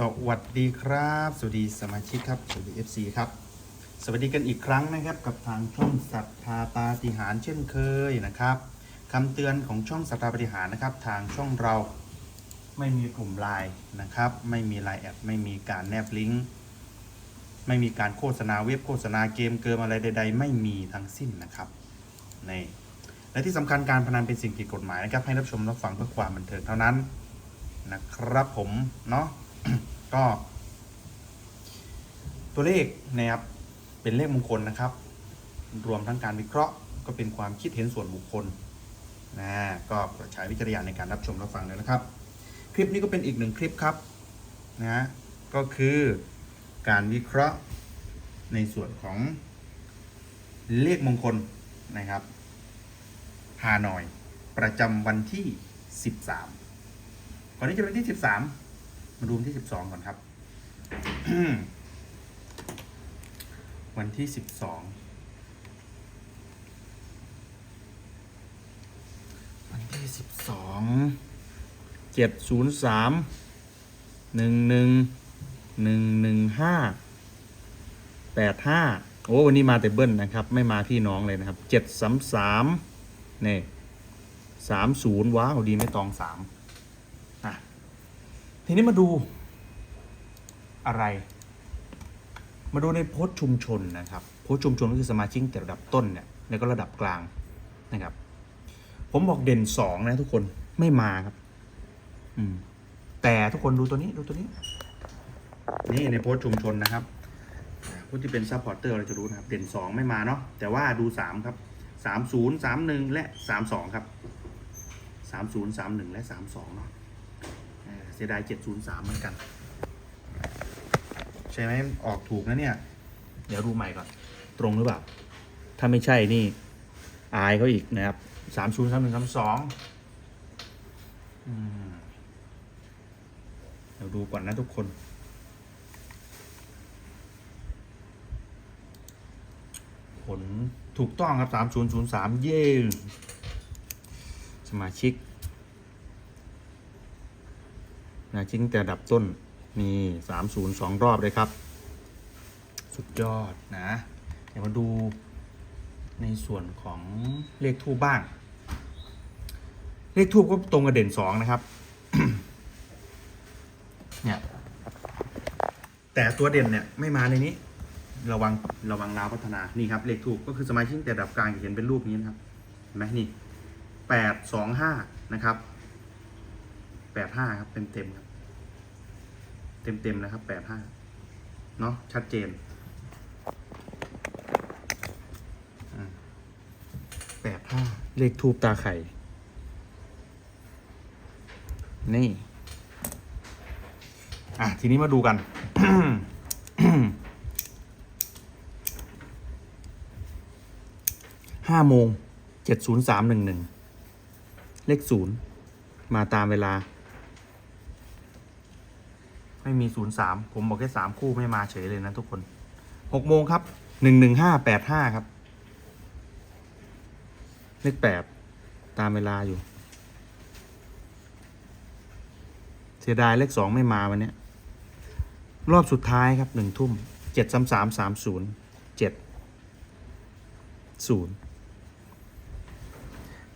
สวัสดีครับ สวัสดีสมาชิกครับ สวัสดี FC ครับ สวัสดีกันอีกครั้งนะครับ กับทางช่องศรัทธาปาฏิหารเช่นเคยนะครับคำเตือนของช่องศรัทธาปาฏิหารนะครับ ทางช่องเราไม่มีกลุ่มไลน์นะครับ ไม่มีไลน์แอดไม่มีการแนบลิงก์ไม่มีการโฆษณาเว็บโฆษณาเกมเกิมอะไรใด ๆ ไม่มีทั้งสิ้นนะครับในและที่สำคัญการพนันเป็นสิ่งผิดกฎหมายนะครับ ให้รับชมรับฟังเพื่อความบันเทิงเท่านั้นนะครับผมเนาะ ก็ ตัวเลขนะครับเป็นเลขมงคลนะครับ รวมทั้งการวิเคราะห์ก็เป็นความคิดเห็นส่วนบุคคลนะก็ใช้วิจารณญาณในการรับชมรับฟังเลยนะครับ คลิปนี้ก็เป็นอีกหนึ่งคลิปครับนะก็คือการวิเคราะห์ในส่วนของเลขมงคลนะครับฮานอย ประจำวันที่ 13 ก่อนที่จะเป็นที่ 13 มาดูที่สิบสองก่อนครับ วันที่สิบสองวันที่สิบสองเจ็ดศูนย์สามหนึ่งหนึ่งหนึ่งหนึ่งห้าแปดห้าโอ้วันนี้มาแต่เบิ้ลนะครับ ไม่มาพี่น้องเลยนะครับเจ็ดสามสามนี่สามศูนย์ว้าวดีไม่ตองสาม ทีนี้มาดูอะไร มาดูในโพสต์ชุมชนนะครับ โพสต์ชุมชนก็คือสมาชิกแต่ระดับต้นเนี่ยแล้วก็ระดับกลางนะครับ ผมบอกเด่นสองนะทุกคนไม่มาครับ อืม แต่ทุกคนดูตัวนี้ดูตัวนี้ นี่ในโพสต์ชุมชนนะครับผู้ที่เป็นซัพพอร์เตอร์เราจะรู้นะครับ เด่นสองไม่มาเนาะแต่ว่าดูสามครับสามศูนย์สามหนึ่งและสามสองครับสามศูนย์สามหนึ่งและสามสองเนาะ เออเสียดาย 703 เหมือนกัน ใช่ไหมออกถูกนะเนี่ย เดี๋ยวดูใหม่ก่อน ตรงหรือเปล่า ถ้าไม่ใช่นี่อายเขาอีกนะครับ 30 31 32อืมเดี๋ยวดูก่อนนะทุกคนผลถูกต้องครับ 3003 เย้สมาชิก นะชิ้นแต่ดับต้นมีสามศูนย์สองรอบเลยครับ สุดยอดนะ เดี๋ยวมาดูในส่วนของเลขทูบบ้าง เลขทูบก็ตรงกับเด่นสองนะครับ เนี่ย แต่ตัวเด่นเนี่ยไม่มาในนี้ ระวังระวังลาวพัฒนา นี่ครับเลขทูบก็คือสมาชิกแต่ดับกลางจะเห็นเป็นรูปนี้นะครับเห็นไหมนี่แปดสองห้านะครับ แปดห้าครับเต็มเต็มครับ เต็มเต็มนะครับแปดห้าเนาะชัดเจนแปดห้าเลขทูบตาไข่ นี่ อะ ทีนี้มาดูกันห้าโมงเจ็ดศูนย์สามหนึ่งหนึ่งเลขศูนย์มาตามเวลา ไม่มีศูนย์สามผมบอกแค่สามคู่ไม่มาเฉยเลยนะทุกคนหกโมงครับหนึ่งหนึ่งห้าแปดห้าครับ เลขแปดตามเวลาอยู่ เสียดายเลขสองไม่มาวันนี้รอบสุดท้ายครับหนึ่งทุ่มเจ็ดสามสามสามศูนย์เจ็ดศูนย์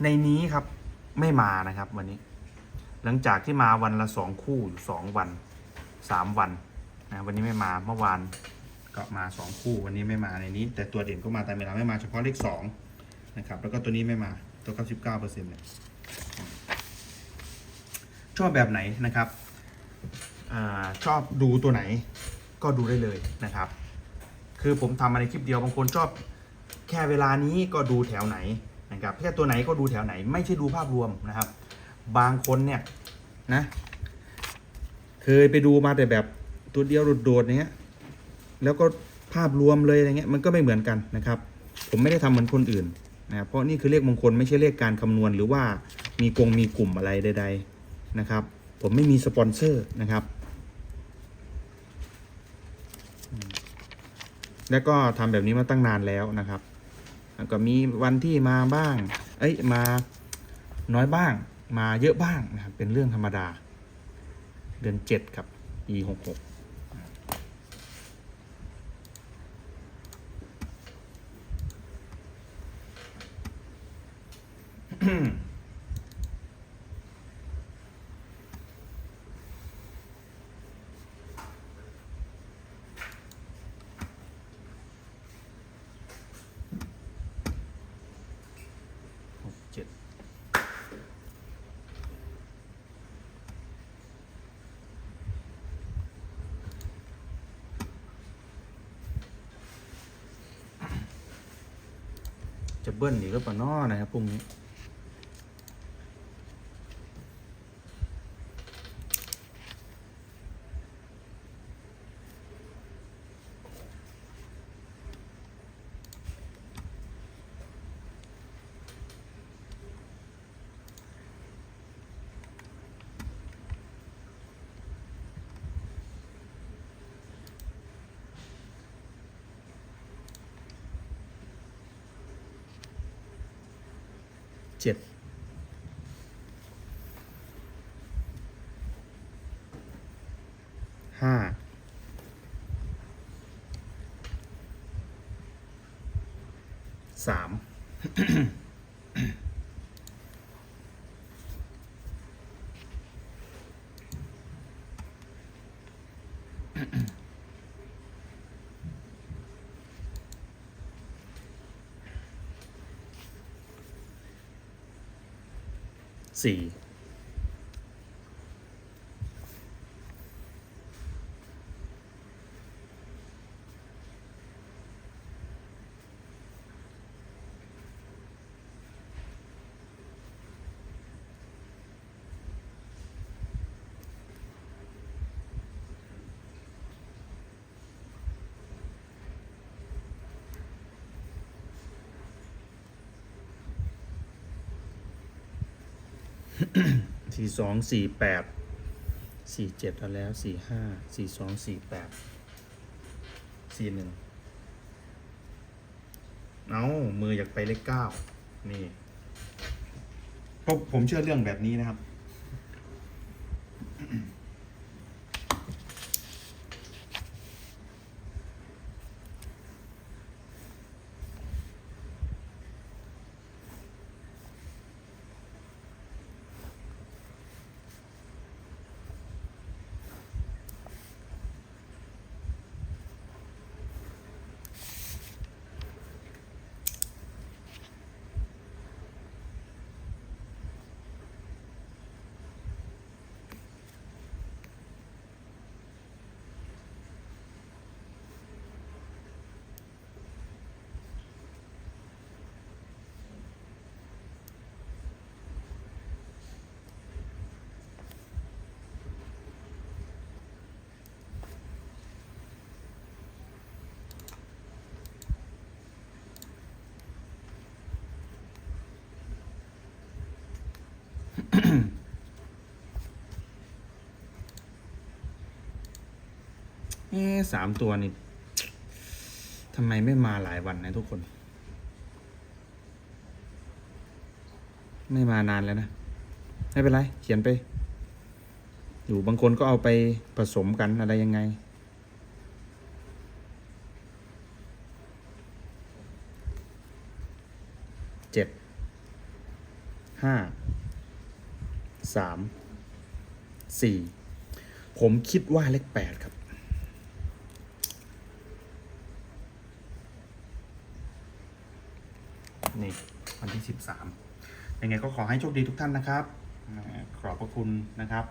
ในนี้ครับไม่มานะครับวันนี้ หลังจากที่มาวันละสองคู่อยู่สองวัน สามวันนะวันนี้ไม่มาเมื่อวานก็มาสองคู่วันนี้ไม่มาในนี้ แต่ตัวเด่นก็มาแตามเวลาไม่มาเฉพาะเลขสองนะครับแล้วก็ตัวนี้ไม่มาตัวเก้าสิบเก้าเปอร์เซ็นต์เนี่ยชอบแบบไหนนะครับอาชอบดูตัวไหนก็ดูได้เลยนะครับ คือผมทำมาในคลิปเดียวบางคนชอบแค่เวลานี้ก็ดูแถวไหนนะครับแค่ตัวไหนก็ดูแถวไหน ไม่ใช่ดูภาพรวมนะครับ บางคนเนี่ยนะ ยไปดูมาแต่แบบตัวเดียวโดดๆเนี้ยแล้วก็ภาพรวมเลยอะไรเงี้ยมันก็ไม่เหมือนกันนะครับ ผมไม่ได้ทำเหมือนคนอื่นนะครับเพราะนี่คือเลขมงคลไม่ใช่เลขการคำนวณหรือว่ามีกงมีกลุ่มอะไรใด ๆนะครับ ผมไม่มีสปอนเซอร์นะครับ แล้วก็ทำแบบนี้มาตั้งนานแล้วนะครับแล้วก็มีวันที่มาบ้าง เอ้ยมาน้อยบ้าง มาเยอะบ้างนะครับเป็นเรื่องธรรมดา เดือนเจ็ดครับ e หกหกหกเจ็ด จะเบิ้ลอีกหรือเปล่าน้อนะครับพรุ่งนี้ เจ็ดห้าสาม สี่ สี่สองสี่แปดสี่เจ็ดเอาแล้วสี่ห้าสี่สองสี่แปดสี่หนึ่งเอามืออยากไปเลขเก้านี่ผมผมเชื่อเรื่องแบบนี้นะครับ เอ๊สามตัวนี่ทำไมไม่มาหลายวันนะทุกคน ไม่มานานแล้วนะ ไม่เป็นไร เขียนไป อยู่บางคนก็เอาไปผสมกันอะไรยังไง เจ็ด ห้า สามสี่ผมคิดว่าเลขแปดครับ นี่ วันที่สิบสามยังไงก็ขอให้โชคดีทุกท่านนะครับอ่าขอบพระคุณนะครับ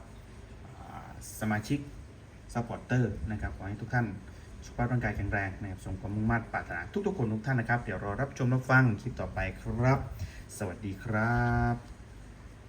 สมาชิกซัพพอร์เตอร์นะครับ ขอให้ทุกท่านสุขภาพร่างกายแข็งแรงนะครับสมความมุ่งมั่นปรารถนาทุกๆคนทุกท่านนะครับ เดี๋ยวรอรับชมรับฟังคลิปต่อไปครับ สวัสดีครับ